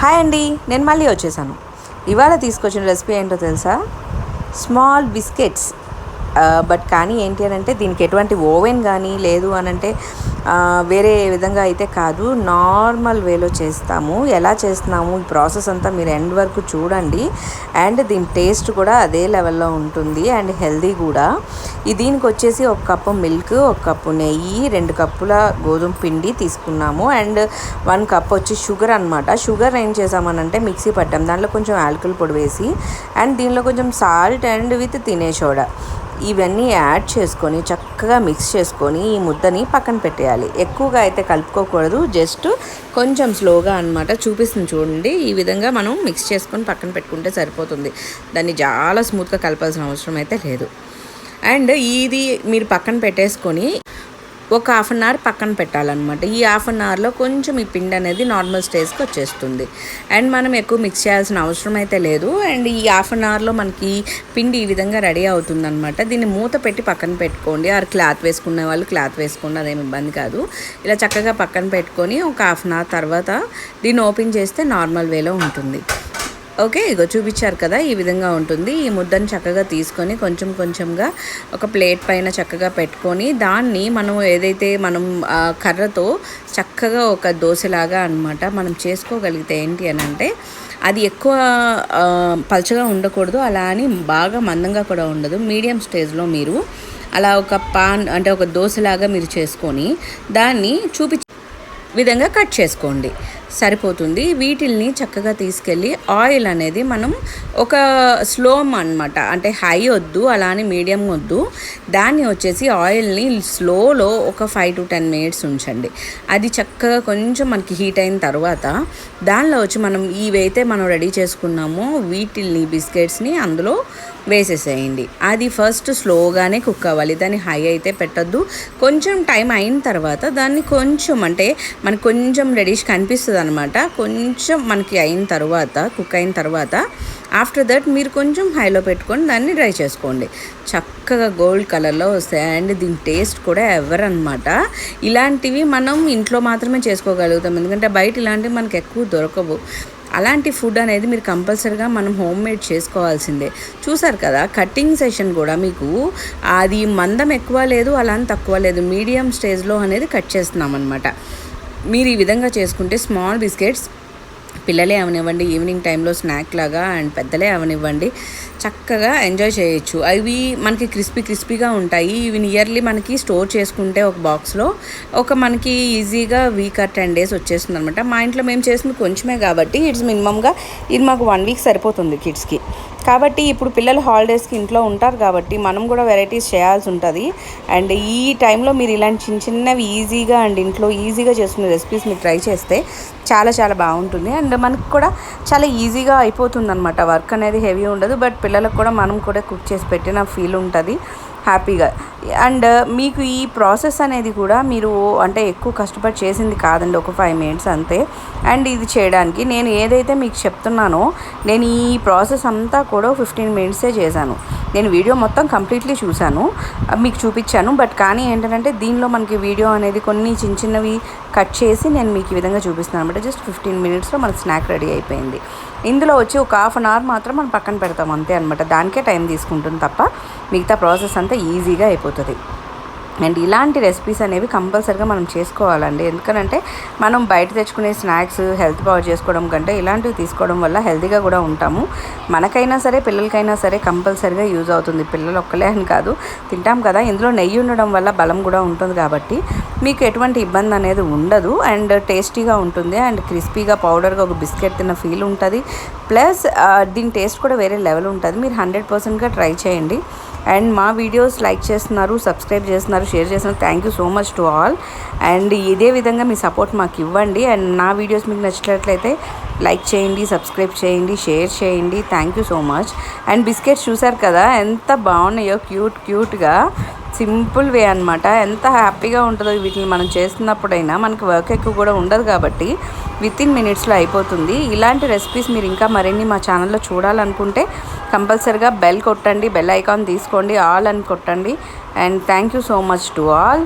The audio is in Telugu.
హాయ్ అండి నేను మళ్ళీ వచ్చేసాను. ఇవాళ తీసుకొచ్చిన రెసిపీ ఏంటో తెలుసా? Small biscuits. బట్ కానీ ఏంటి అని అంటే దీనికి ఎటువంటి ఓవెన్ కానీ లేదు అని అంటే వేరే విధంగా అయితే కాదు. నార్మల్ వేలో చేస్తాము. ఎలా చేస్తున్నాము? ఈ ప్రాసెస్ అంతా మీరు ఎండ్ వరకు చూడండి. అండ్ దీని టేస్ట్ కూడా అదే లెవెల్లో ఉంటుంది అండ్ హెల్దీ కూడా. దీనికి వచ్చేసి ఒక కప్పు మిల్క్ ఒక కప్పు నెయ్యి రెండు కప్పుల గోధుమ పిండి తీసుకున్నాము. అండ్ వన్ కప్ వచ్చి షుగర్ అనమాట షుగర్ ఏం చేసామనంటే మిక్సీ పట్టాం. దాంట్లో కొంచెం ఆల్కల్ పొడి వేసి అండ్ దీనిలో కొంచెం సాల్ట్ అండ్ విత్ తినే సోడా. ఇవన్నీ యాడ్ చేసుకొని చక్కగా మిక్స్ చేసుకొని ఈ ముద్దని పక్కన పెట్టేయాలి. ఎక్కువగా అయితే కలుపుకోకూడదు. జస్ట్ కొంచెం స్లోగా అన్నమాట చూపిస్తుంది చూడండి. ఈ విధంగా మనం మిక్స్ చేసుకొని పక్కన పెట్టుకుంటే సరిపోతుంది. దాన్ని చాలా స్మూత్గా కలపాల్సిన అవసరం అయితే లేదు. అండ్ ఇది మీరు పక్కన పెట్టేసుకొని ఒక హాఫ్ అన్ అవర్ పక్కన పెట్టాలన్నమాట. ఈ హాఫ్ అన్ అవర్లో కొంచెం ఈ పిండి అనేది నార్మల్ స్టేజ్కి వచ్చేస్తుంది. అండ్ మనం ఎక్కువ మిక్స్ చేయాల్సిన అవసరం అయితే లేదు. అండ్ ఈ హాఫ్ అన్ అవర్లో మనకి పిండి ఈ విధంగా రెడీ అవుతుందన్నమాట. దీన్ని మూత పెట్టి పక్కన పెట్టుకోండి. ఆరు క్లాత్ వేసుకునే వాళ్ళు క్లాత్ వేసుకోండి. అదేమి ఇబ్బంది కాదు. ఇలా చక్కగా పక్కన పెట్టుకొని ఒక హాఫ్ అన్ అవర్ తర్వాత దీన్ని ఓపెన్ చేస్తే నార్మల్ వేలో ఉంటుంది. ఓకే ఇగో చూపించారు కదా ఈ విధంగా ఉంటుంది. ఈ ముద్దను చక్కగా తీసుకొని కొంచెం కొంచెంగా ఒక ప్లేట్ పైన చక్కగా పెట్టుకొని దాన్ని మనం ఏదైతే మనం కర్రతో చక్కగా ఒక దోశలాగా అనమాట మనం చేసుకోగలిగితే ఏంటి అని అంటే అది ఎక్కువ పలచగా ఉండకూడదు. అలా అని బాగా మందంగా కూడా ఉండదు. మీడియం స్టేజ్లో మీరు అలా ఒక పాన్ అంటే ఒక దోశలాగా మీరు చేసుకొని దాన్ని చూపి విధంగా కట్ చేసుకోండి. సరిపోతుంది. వీటిల్ని చక్కగా తీసుకెళ్ళి ఆయిల్ అనేది మనం ఒక స్లోమ్ అన్నమాట. అంటే హై వద్దు అలా అని మీడియం వద్దు. దాన్ని వచ్చేసి ఆయిల్ని స్లోలో ఒక ఫైవ్ టు టెన్ మినిట్స్ ఉంచండి. అది చక్కగా కొంచెం మనకి హీట్ అయిన తర్వాత దానిలో వచ్చి మనం ఇవైతే మనం రెడీ చేసుకున్నామో వీటిల్ని బిస్కెట్స్ని అందులో వేసేసేయండి. అది ఫస్ట్ స్లోగానే కుక్ అవ్వాలి. దాన్ని హై అయితే పెట్టద్దు. కొంచెం టైం అయిన తర్వాత దాన్ని కొంచెం అంటే మనకు కొంచెం రెడీష్ కనిపిస్తుంది అనమాట కొంచెం మనకి అయిన తర్వాత కుక్ అయిన తర్వాత ఆఫ్టర్ దట్ మీరు కొంచెం హైలో పెట్టుకొని దాన్ని డ్రై చేసుకోండి. చక్కగా గోల్డ్ కలర్లో వస్తాయి. అండ్ దీని టేస్ట్ కూడా ఎవరనమాట ఇలాంటివి మనం ఇంట్లో మాత్రమే చేసుకోగలుగుతాం. ఎందుకంటే బయట ఇలాంటివి మనకి ఎక్కువ దొరకవు. అలాంటి ఫుడ్ అనేది మీరు కంపల్సరీగా మనం హోమ్ మేడ్ చేసుకోవాల్సిందే. చూసారు కదా కటింగ్ సెషన్ కూడా మీకు అది మందం ఎక్కువ లేదు అలా తక్కువ లేదు. మీడియం స్టేజ్లో అనేది కట్ చేస్తున్నాం అనమాట మీరు ఈ విధంగా చేసుకుంటే స్మాల్ బిస్కెట్స్ పిల్లలే అవనివ్వండి ఈవినింగ్ టైంలో స్నాక్ లాగా అండ్ పెద్దలే అవనివ్వండి. చక్కగా ఎంజాయ్ చేయొచ్చు. అవి మనకి క్రిస్పీ క్రిస్పీగా ఉంటాయి. ఇవి నియర్లీ మనకి స్టోర్ చేసుకుంటే ఒక బాక్స్లో ఒక మనకి ఈజీగా వీక్ ఆర్ టెన్ డేస్ వచ్చేస్తుంది అనమాట మా ఇంట్లో మేము చేసింది కొంచెమే కాబట్టి ఇట్స్ మినిమంగా ఇది మాకు వన్ వీక్ సరిపోతుంది కిడ్స్కి కాబట్టి ఇప్పుడు పిల్లలు హాలిడేస్కి ఇంట్లో ఉంటారు కాబట్టి మనం కూడా వెరైటీస్ చేయాల్సి ఉంటుంది. అండ్ ఈ టైంలో మీరు ఇలాంటి చిన్న చిన్నవి ఈజీగా అండ్ ఇంట్లో ఈజీగా చేసుకునే రెసిపీస్ మీరు ట్రై చేస్తే చాలా చాలా బాగుంటుంది. అండ్ మనకు కూడా చాలా ఈజీగా అయిపోతుంది అనమాట వర్క్ అనేది హెవీ ఉండదు బట్ పిల్లలకు కూడా మనం కూడా కుక్ చేసి పెట్టిన ఫీల్ ఉంటుంది. హ్యాపీగా. అండ్ మీకు ఈ ప్రాసెస్ అనేది కూడా మీరు అంటే ఎక్కువ కష్టపడి చేసింది కాదండి ఒక ఫైవ్ మినిట్స్ అంతే. అండ్ ఇది చేయడానికి నేను ఏదైతే మీకు చెప్తున్నానో నేను ఈ ప్రాసెస్ అంతా కూడా ఫిఫ్టీన్ మినిట్సే చేశాను. నేను వీడియో మొత్తం కంప్లీట్లీ చూశాను మీకు చూపించాను. బట్ కానీ ఏంటంటే దీనిలో మనకి వీడియో అనేది కొన్ని చిన్న చిన్నవి కట్ చేసి నేను మీకు ఈ విధంగా చూపిస్తున్నాను అనమాట జస్ట్ ఫిఫ్టీన్ మినిట్స్లో మన స్నాక్ రెడీ అయిపోయింది. ఇందులో వచ్చి ఒక హాఫ్ అన్ అవర్ మాత్రం మనం పక్కన పెడతాం అంతే అనమాట దానికే టైం తీసుకుంటుంది తప్ప మిగతా ప్రాసెస్ అంతా ఈజీగా అయిపోతుంది. అండ్ ఇలాంటి రెసిపీస్ అనేవి కంపల్సరిగా మనం చేసుకోవాలండి. ఎందుకనంటే మనం బయట తెచ్చుకునే స్నాక్స్ హెల్త్ బాగు చేసుకోవడం కంటే ఇలాంటివి తీసుకోవడం వల్ల హెల్తీగా కూడా ఉంటాము. మనకైనా సరే పిల్లలకైనా సరే కంపల్సరిగా యూజ్ అవుతుంది. పిల్లలు ఒక్కలే అని కాదు. తింటాం కదా ఇందులో నెయ్యి ఉండడం వల్ల బలం కూడా ఉంటుంది కాబట్టి మీకు ఎటువంటి ఇబ్బంది అనేది ఉండదు. అండ్ టేస్టీగా ఉంటుంది. అండ్ క్రిస్పీగా పౌడర్గా ఒక బిస్కెట్ తిన్న ఫీల్ ఉంటుంది. ప్లస్ దీని టేస్ట్ కూడా వేరే లెవెల్ ఉంటుంది. మీరు హండ్రెడ్ పర్సెంట్గా ట్రై చేయండి. అండ్ మా వీడియోస్ లైక్ చేస్తున్నారు సబ్స్క్రైబ్ చేస్తున్నారు షేర్ చేస్తున్నారు. Thank you so much to all and ఇదే విధంగా మీ సపోర్ట్ మాకు ఇవ్వండి. అండ్ నా వీడియోస్ మీకు నచ్చినట్లయితే లైక్ చేయండి సబ్స్క్రైబ్ చేయండి షేర్ చేయండి. Thank you so much and biscuits చూసారు కదా ఎంత బాగున్నాయో క్యూట్ క్యూట్గా. సింపుల్ వే అనమాట ఎంత హ్యాపీగా ఉంటుందో వీటిని మనం చేస్తున్నప్పుడైనా మనకి వర్క్ ఎక్కువ కూడా ఉండదు కాబట్టి విత్ ఇన్ మినిట్స్లో అయిపోతుంది. ఇలాంటి రెసిపీస్ మీరు ఇంకా మరిన్ని మా ఛానల్లో చూడాలనుకుంటే కంపల్సరిగా బెల్ కొట్టండి బెల్ ఐకాన్ తీసుకోండి ఆల్ అని కొట్టండి. And thank you so much to all.